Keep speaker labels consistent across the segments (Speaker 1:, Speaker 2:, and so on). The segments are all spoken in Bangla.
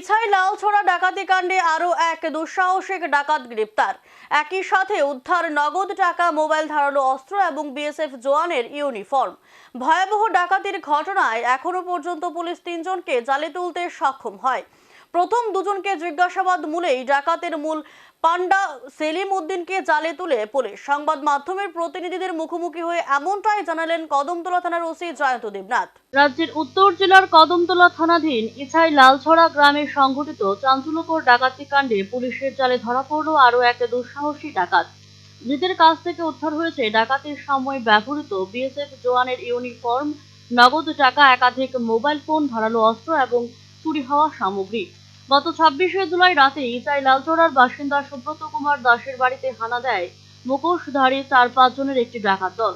Speaker 1: ইছাই লালছড়া ডাকাতি কাণ্ডে আরও এক দুঃসাহসিক ডাকাত গ্রেপ্তার। একই সাথে উদ্ধার নগদ টাকা, মোবাইল ধারালো অস্ত্র এবং বিএসএফ জওয়ানের ইউনিফর্ম। ভয়াবহ ডাকাতির ঘটনায় এখনও পর্যন্ত পুলিশ তিনজনকে জালে তুলতে সক্ষম হয়। প্রথম দুজনকে জিজ্ঞাসাবাদ মূলেই ডাকাতের মূল পান্ডা সেলিম উদ্দিনকে জালে তুলে পুলিশ। সংবাদ মাধ্যমের প্রতিনিধিদের মুখোমুখি হয়ে এমনটাই জানালেন কদমতলা থানার ওসি জয়ন্ত দেবনাথ।
Speaker 2: রাজ্যের উত্তর জেলার কদমতলা থানাধীন ইছাই লালছড়া গ্রামে সংঘটিত চাঞ্চল্যকর ডাকাতি কাণ্ডে পুলিশের জালে ধরা পড়ল আরও এক দুঃসাহসী ডাকাত। ধৃতের কাছ থেকে উদ্ধার হয়েছে ডাকাতির সময় ব্যবহৃত বিএসএফ জওয়ানের ইউনিফর্ম, নগদ টাকা, একাধিক মোবাইল ফোন, ধারালো অস্ত্র এবং চুরি হওয়া সামগ্রী। গত ছাব্বিশে জুলাই রাতে ইচাই লালচড়ার বাসিন্দা সুব্রত কুমার দাসের বাড়িতে হানা দেয় মুখোশধারী চার পাঁচজনের একটি ডাকাত দল।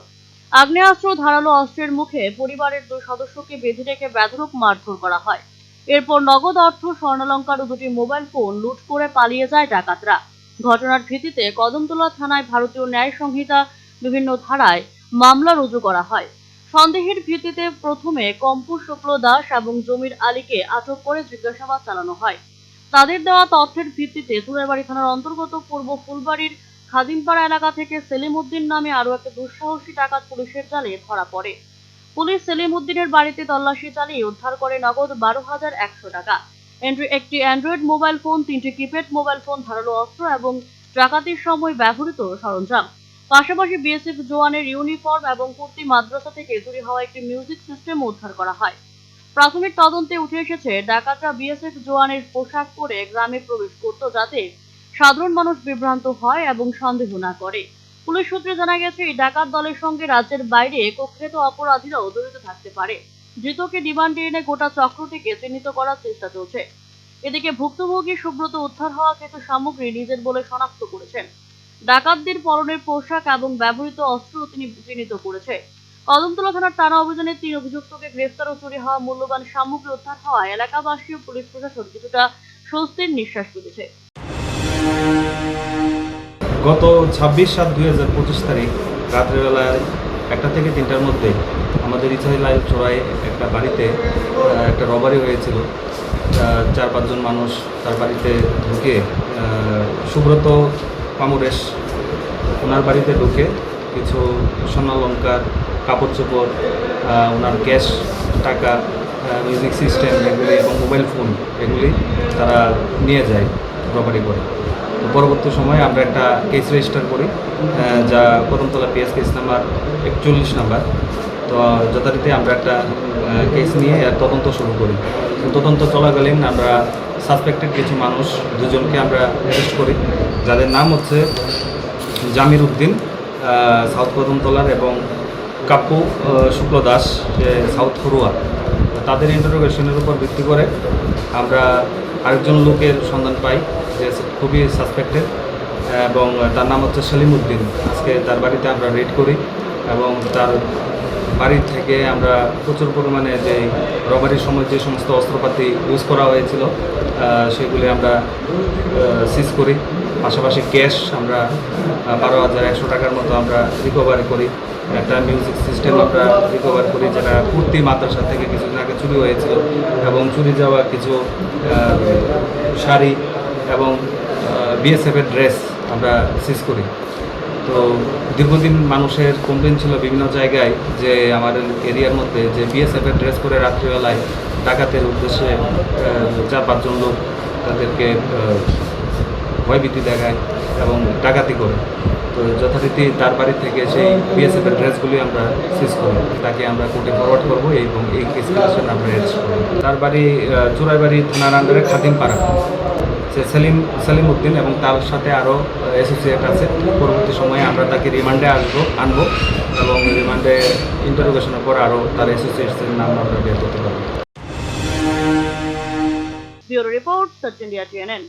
Speaker 2: আগ্নেয়াস্ত্র ধারালো অস্ত্রের মুখে পরিবারের দুই সদস্যকে বেঁধে রেখে বেধরক মারধর করা হয়। এরপর নগদ অর্থ, স্বর্ণালঙ্কার ও দুটি মোবাইল ফোন লুট করে পালিয়ে যায় ডাকাতরা। ঘটনার ভিত্তিতে কদমতলা থানায় ভারতীয় ন্যায় সংহিতা বিভিন্ন ধারায় মামলা রুজু করা হয়। সন্দেহের ভিত্তিতে প্রথমে কম্পু শুক্ল দাস এবং জমির আলীকে আটক করে জিজ্ঞাসাবাদ চালানো হয়। তাদের দেওয়া তথ্যের ভিত্তিতে তুরাইবাড়ি থানার অন্তর্গত পূর্ব ফুলবাড়ির খাদিমপাড়া এলাকা থেকে সেলিম উদ্দিন নামে আরও একটা দুঃসাহসী ডাকাত পুলিশের জালে ধরা পড়ে। পুলিশ সেলিম উদ্দিনের বাড়িতে তল্লাশি চালিয়ে উদ্ধার করে নগদ বারো হাজার একশো টাকা। একটি অ্যান্ড্রয়েড মোবাইল ফোন, তিনটি কিপ্যাড মোবাইল ফোন, ধারালো অস্ত্র এবং ডাকাতির সময় ব্যবহৃত সরঞ্জাম। পাশাপাশি বিএসএফ জওয়ানের ইউনিফর্ম এবং কুর্তি মাদ্রাসা থেকে চুরি হওয়া একটি মিউজিক সিস্টেম উদ্ধার করা হয়। প্রাথমিক তদন্তে উঠে এসেছে, ডাকাতরা বিএসএফ জওয়ানের পোশাক পরে গ্রামে প্রবেশ করত যাতে সাধারণ মানুষ বিভ্রান্ত হয় এবং সন্দেহ না করে। পুলিশ সূত্রে জানা গেছে, এই ডাকাত দলের সঙ্গে রাজ্যের বাইরে কক্ষেত অপরাধীরাও জড়িত থাকতে পারে। ধৃতকে রিমান্ডে এনে গোটা চক্রটিকে চিহ্নিত করার চেষ্টা চলছে। এদিকে ভুক্তভোগী সুব্রত উদ্ধার হওয়া কিছু সামগ্রী নিজের বলে শনাক্ত করেছেন। ডাকাতদের পরনের পোশাক এবং ব্যবহৃত অস্ত্র তিনি চিহ্নিত করেছে। কদমতলা থানার টানা অভিযানে তিন অভিযুক্তকে গ্রেফতার ও চুরি হওয়া মূল্যবান সামগ্রী উদ্ধার হওয়ায় এলাকাবাসী ও পুলিশ প্রশাসন কিছুটা স্বস্তির নিঃশ্বাস ফেলেছে।
Speaker 3: গত ছাব্বিশ সাত দুই হাজার পঁচিশ তারিখ রাত্রেবেলায় একটা থেকে তিনটার মধ্যে আমাদের ইছাই লাইল চোরাই একটা বাড়িতে একটা রবারি হয়েছিল। চার পাঁচজন মানুষ তার বাড়িতে ঢুকে সুব্রত পামুরেশ ওনার বাড়িতে ঢুকে কিছু স্বর্ণালঙ্কার কাপড় চোপড় ওনার ক্যাশ টাকা মিউজিক সিস্টেম এগুলি এবং মোবাইল ফোন এগুলি তারা নিয়ে যায় রবারি করে। পরবর্তী সময়ে আমরা একটা কেস রেজিস্টার করি যা কদমতলা পিএস কেস নাম্বার একচল্লিশ নাম্বার। তো যথারীতি আমরা একটা কেস নিয়ে তদন্ত শুরু করি। তদন্ত চলাকালীন আমরা সাসপেক্টেড কিছু মানুষ দুজনকে আমরা অ্যারেস্ট করি। যাদের নাম হচ্ছে জামির উদ্দিন সাউথ কদমতলার এবং আহ, শুক্ল দাস সাউথ ফরুয়া তাদের ইন্টারোগেশনের উপর ভিত্তি করে আমরা আরেকজন লোকের সন্ধান পাই যে খুবই সাসপেক্টেড এবং তার নাম হচ্ছে সেলিম উদ্দিন আজকে তার বাড়িতে আমরা রেড করি এবং তার বাড়ি থেকে আমরা প্রচুর পরিমাণে যে রবারির সময় যে সমস্ত অস্ত্রপাতি ইউজ করা হয়েছিল সেগুলি আমরা সিজ করি। পাশাপাশি ক্যাশ আমরা বারো হাজার একশো টাকার মতো আমরা রিকভারি করি। একটা মিউজিক সিস্টেম আমরা রিকভার করি যেটা কুর্তি মাদ্রাসা থেকে কিছুদিন আগে চুরি হয়েছিল এবং চুরি যাওয়া কিছু শাড়ি এবং বিএসএফের ড্রেস আমরা সিজ করি। তো দীর্ঘদিন মানুষের কমপ্লেন ছিল বিভিন্ন জায়গায় যে আমার এরিয়ার মধ্যে যে বিএসএফের ড্রেস করে রাত্রিবেলায় ডাকাতের উদ্দেশ্যে চার পাঁচজন লোক তাদেরকে ভয়ভীতি দেখায় এবং ডাকাতি করে। তো যথারীতি তার বাড়ি থেকে সেই বিএসএফের ড্রেসগুলি আমরা সিজ করি। তাকে আমরা কোর্টে ফরওয়ার্ড করব এবং এই কেস আমরা অ্যারেস্ট করব। তার বাড়ি চোরাইবাড়ি থানার আন্ডারে খাদিমপাড়া। সে সেলিম সেলিম উদ্দিন এবং তার সাথে আরও অ্যাসোসিয়েট আছে। পরবর্তী সময়ে আমরা তাকে রিমান্ডে আসব, আনব এবং রিমান্ডে ইন্টারোগেশনের পর আরও তার অ্যাসোসিয়েটসের নাম আমরা বের করতে পারব।
Speaker 2: Bureau report TNN.